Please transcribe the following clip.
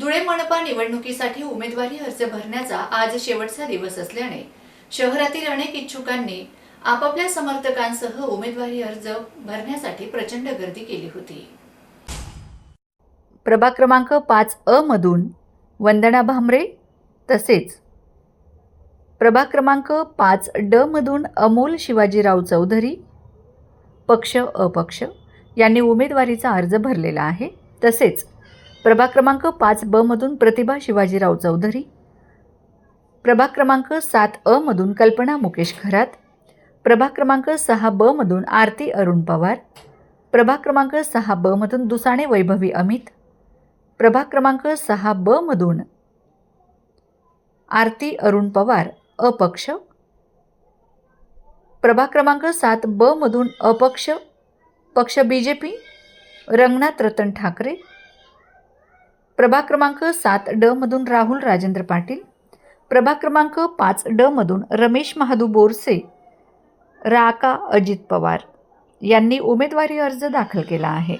धुळे मनपा निवडणुकीसाठी उमेदवारी अर्ज भरण्याचा आज शेवटचा दिवस असल्याने शहरातील अनेक इच्छुकांनी आपापल्या समर्थकांसह उमेदवारी अर्ज भरण्यासाठी प्रचंड गर्दी केली होती. प्रभाग क्रमांक पाच अ मधून वंदना भामरे तसेच प्रभाग क्रमांक पाच ड मधून अमोल शिवाजीराव चौधरी पक्ष अपक्ष यांनी उमेदवारीचा अर्ज भरलेला आहे. तसेच प्रभाग क्रमांक पाच ब मधून प्रतिभा शिवाजीराव चौधरी. प्रभाग क्रमांक सात अ मधून कल्पना मुकेश खरात प्रभाग क्रमांक सहा ब मधून आरती अरुण पवार. प्रभाग क्रमांक सहा ब मधून दुसाणे वैभवी अमित. प्रभाग क्रमांक सहा ब मधून आरती अरुण पवार अपक्ष. प्रभाग क्रमांक सात ब मधून अपक्ष पक्ष B J P Ranganath Ratan Thackeray. प्रभाग क्रमांक सात ड मधून राहुल राजेंद्र पाटील. प्रभाग क्रमांक पाच ड मधून रमेश महादू बोरसे. राका अजित पवार यांनी उमेदवारी अर्ज दाखल केला आहे.